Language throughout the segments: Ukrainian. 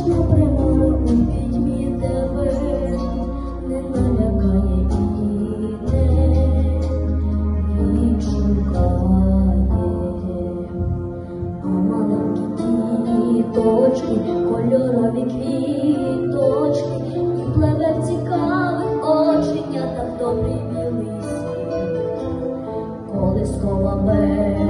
страшно у відьмі тебе, не налякає йде, він шукає. А маленькі діточки, кольорові квіточки, і пливе в цікавих оченятах добрий білий світ. Колискова берегиня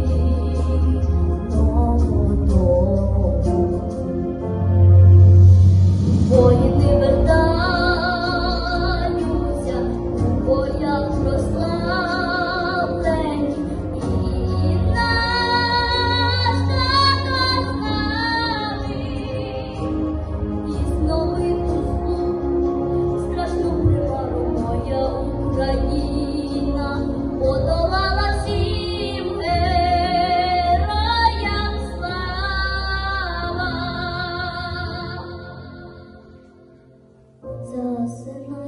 这是呢